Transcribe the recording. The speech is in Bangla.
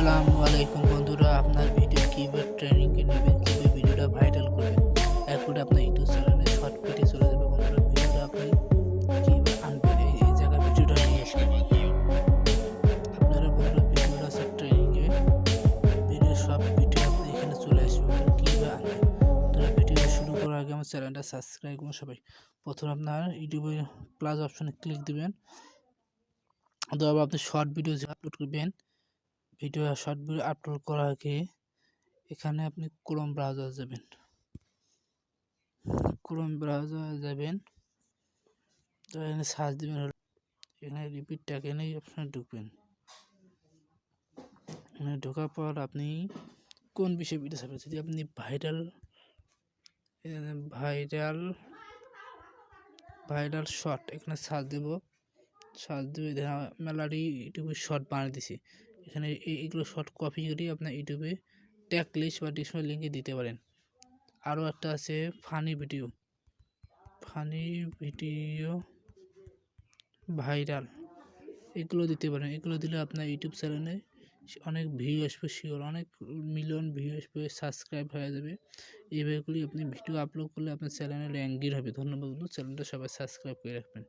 আসসালামু আলাইকুম বন্ধুরা, আপনার ভিডিও কীভাবে ট্রেনিং এ নেবেন কীভাবে ভিডিওটা ভাইরাল করবেন এরপরে আপনার ইউটিউব চ্যানেলে শর্ট ভিডিও চলে যাবে বন্ধুরা। ভিডিওটা আপনি কীভাবে আনবেন, এই জায়গায় ভিডিওটা নিয়ে আসবেন আপনারা বন্ধুরা ভিডিওটা আছে ট্রেনিং এ ভিডিও সব ভিডিও আপনি এখানে চলে আসবে কীভাবে আনবেন। তো ভিডিও শুরু করার আগে আমার চ্যানেলটা সাবস্ক্রাইব করুন সবাই। প্রথমে আপনার ইউটিউবে প্লাস অপশনে ক্লিক দিবেন, অথবা আপনি শর্ট ভিডিও আপলোড করবেন ভিডিও শর্ট ভিডিও আপলোড করার আগে এখানে আপনি ক্রোম ব্রাউজার যাবেন। ক্রোম ব্রাউজার যাবেন। তো এখানে সার্চ দিবেন এখানে রিপিট ট্যাগ এনে অপশানে ঢুকবেন। এখানে ঢোকার পর আপনি কোন বিষয়ে ভিডিও ছাড়বেন যদি আপনি ভাইরাল ভাইরাল ভাইরাল শর্ট এখানে সার্চ দেব। সার্চ দেবে দেখা মেলারি ইউটিউবে শর্ট বানিয়ে দিছি। এখানে এগুলো শর্ট কপি করে আপনার ইউটিউবে ট্যাগ লিস্ট বা ডিসপ্লে লিঙ্কে দিতে পারেন। আরও একটা আছে funny video funny video viral এগুলো দিতে পারেন। এগুলো দিলে আপনার ইউটিউব চ্যানেলে অনেক ভিউ আসবে শিওর অনেক মিলিয়ন ভিউ আসবে সাবস্ক্রাইব হয়ে যাবে। এইভাবেগুলি আপনি ভিডিও আপলোড করলে আপনার চ্যানেলে র্যাঙ্কিং হবে। ধন্যবাদ চ্যানেলটা সবাই সাবস্ক্রাইব করে রাখবেন।